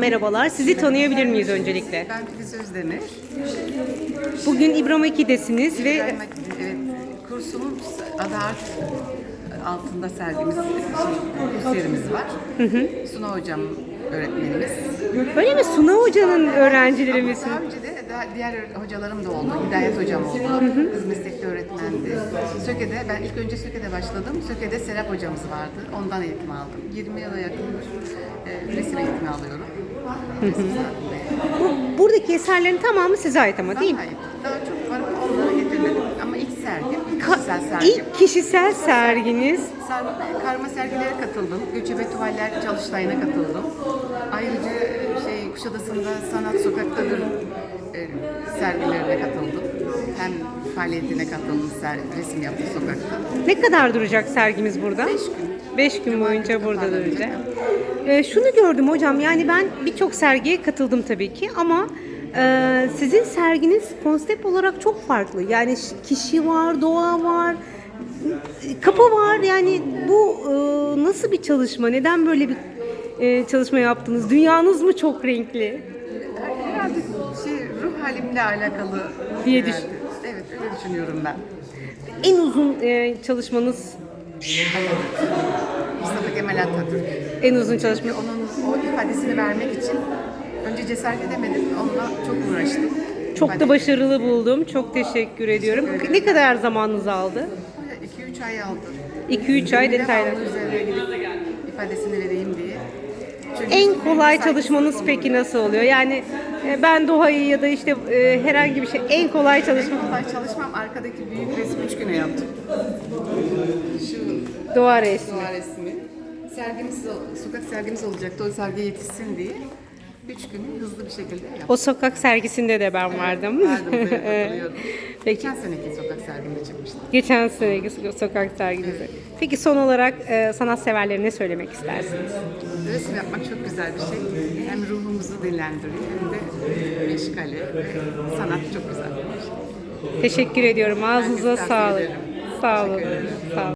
Merhabalar, sizi tanıyabilir miyiz öncelikle? Ben Filiz Özdemir. Bugün İbrahim 2'desiniz ve evet, kursumuz adı Art altında sergimiz, şey, kursiyerimiz var. Suna Hocam öğretmenimiz. öyle mi Suna Hoca'nın öğrencileri misiniz? Daha önce de daha diğer hocalarım da oldu. Hidayet Hocam oldu. Kız meslekte öğretmendi. Söke'de, ben ilk önce Söke'de başladım. Söke'de Serap Hocamız vardı. Ondan eğitim aldım. 20 yıla yakındır e, resim eğitimi alıyorum. Bu, buradaki eserlerin tamamı size ait ama değil mi? Daha çok var ama onları getirmedim. Ama ilk sergim, ilk kişisel sergim. İlk kişisel serginiz. Ser- karma sergilere katıldım. Göçebe tuvaller çalıştayına katıldım. Ayrıca şey Kuşadası'nda Sanat Sokak'tadır e, sergilerine katıldım. Hem faaliyetine katıldım, ser, resim yaptım sokakta. Ne kadar duracak sergimiz burada? Beş gün. 5 gün boyunca burada duracak. Ee, şunu gördüm hocam, yani ben birçok sergiye katıldım tabii ki ama e, sizin serginiz konsept olarak çok farklı. Yani kişi var, doğa var, kapı var. Yani bu e, nasıl bir çalışma? Neden böyle bir e, çalışma yaptınız? Dünyanız mı çok renkli? Herhalde şey, ruh halimle alakalı. Diye düşün- Evet, öyle düşünüyorum ben. En uzun e, çalışmanız, Mustafa Kemal Atatürk. en uzun çalışma. Onun o ifadesini vermek için önce cesaret edemedim. Onunla çok uğraştım. Çok da başarılı buldum. Çok teşekkür ediyorum. Ne kadar zamanınız aldı? 2-3 ay aldı. 2-3 ay detaylı. İfadesini vereyim diye. Çünkü En kolay çalışmanız peki nasıl oluyor? Yani e, ben doğayı ya da işte e, herhangi bir şey en kolay çalışma En kolay çalışmam arkadaki büyük resmi 3 güne yaptım. Şu doğa resmi. doğa resmi. Sergimiz, sokak sergimiz olacaktı. O sergiye yetişsin diye. 3 gün hızlı bir şekilde yaptım. O sokak sergisinde de ben vardım. Evet. Peki Geçen seneki sokak sergimde çıkmıştım. geçen seneki so- sokak sergisi. Peki son olarak e, sanatseverlere ne söylemek istersiniz? Resim yapmak çok güzel bir şey. Hem ruhumuzu dinlendiriyor hem de meşgale ve sanat çok güzel bir şey. Teşekkür ediyorum. Ağzınıza tavsiye sağlık. ederim. Sağ olun. Teşekkür ederim. Sağ olun.